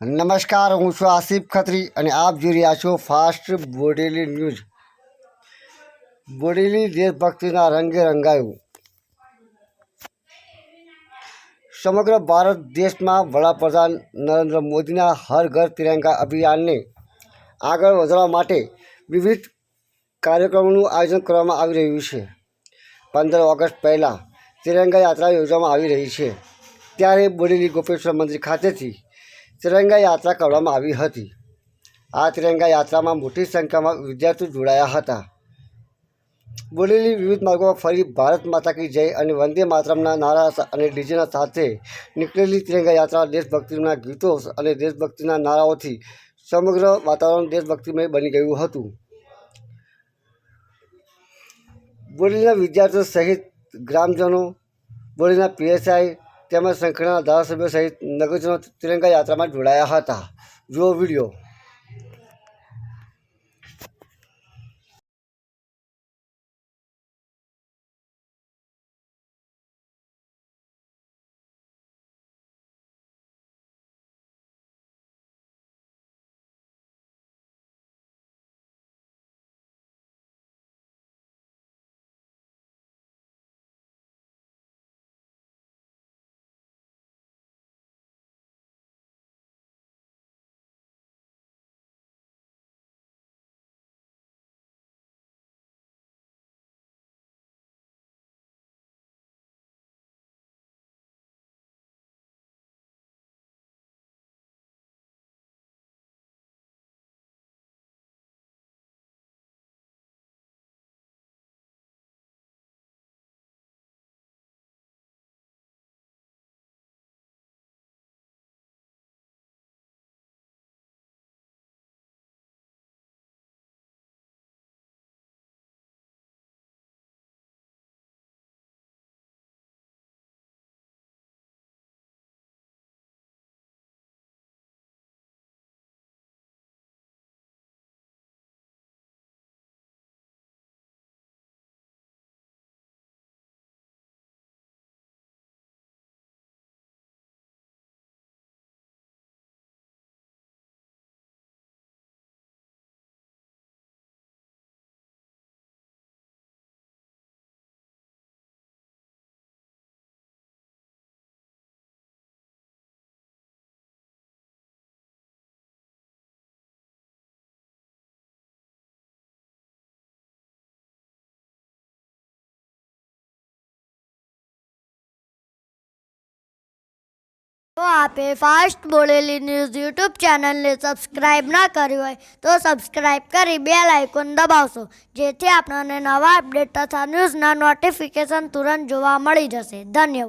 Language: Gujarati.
નમસ્કાર, હું છું આસિફ ખત્રી અને આપ જોઈ રહ્યા છો ફાસ્ટ બોડેલી ન્યૂઝ. બોડેલી દેશભક્તિના રંગે રંગાયું. સમગ્ર ભારત દેશમાં વડાપ્રધાન નરેન્દ્ર મોદીના હર ઘર તિરંગા અભિયાનને આગળ વધારવા માટે વિવિધ કાર્યક્રમોનું આયોજન કરવામાં આવી રહ્યું છે. પંદર ઓગસ્ટ પહેલાં તિરંગા યાત્રા યોજવામાં આવી રહી છે. ત્યારે બોડેલી ગોપેશ્વર મંદિર ખાતેથી તિરંગા યાત્રા કરવામાં આવી હતી. આ તિરંગા યાત્રામાં મોટી સંખ્યામાં વિદ્યાર્થીઓ જોડાયા હતા. બોલેલી વિવિધ માર્ગોમાં ફરી ભારત માતા કી જય અને વંદે માતરમના નારા અને ડીજેના સાથે નીકળેલી તિરંગા યાત્રા દેશભક્તિના ગીતો અને દેશભક્તિના નારાઓથી સમગ્ર વાતાવરણ દેશભક્તિમય બની ગયું હતું. બોડેલીના વિદ્યાર્થીઓ સહિત ગ્રામજનો બોડેલીના પીએસઆઈ તેમજ સંખેડાના ધારાસભ્યો સહિત નગરજનો તિરંગા યાત્રામાં જોડાયા હતા. જુઓ વીડિયો. તો આપે ફાસ્ટ બોલેલી ન્યૂઝ યુટ્યુબ ચેનલને સબસ્ક્રાઇબ ના કરી હોય તો સબસ્ક્રાઇબ કરી બે આઇકોન દબાવશો. જેથી આપણને નવા અપડેટ તથા ન્યૂઝના નોટિફિકેશન તુરંત જોવા મળી જશે. ધન્યવાદ.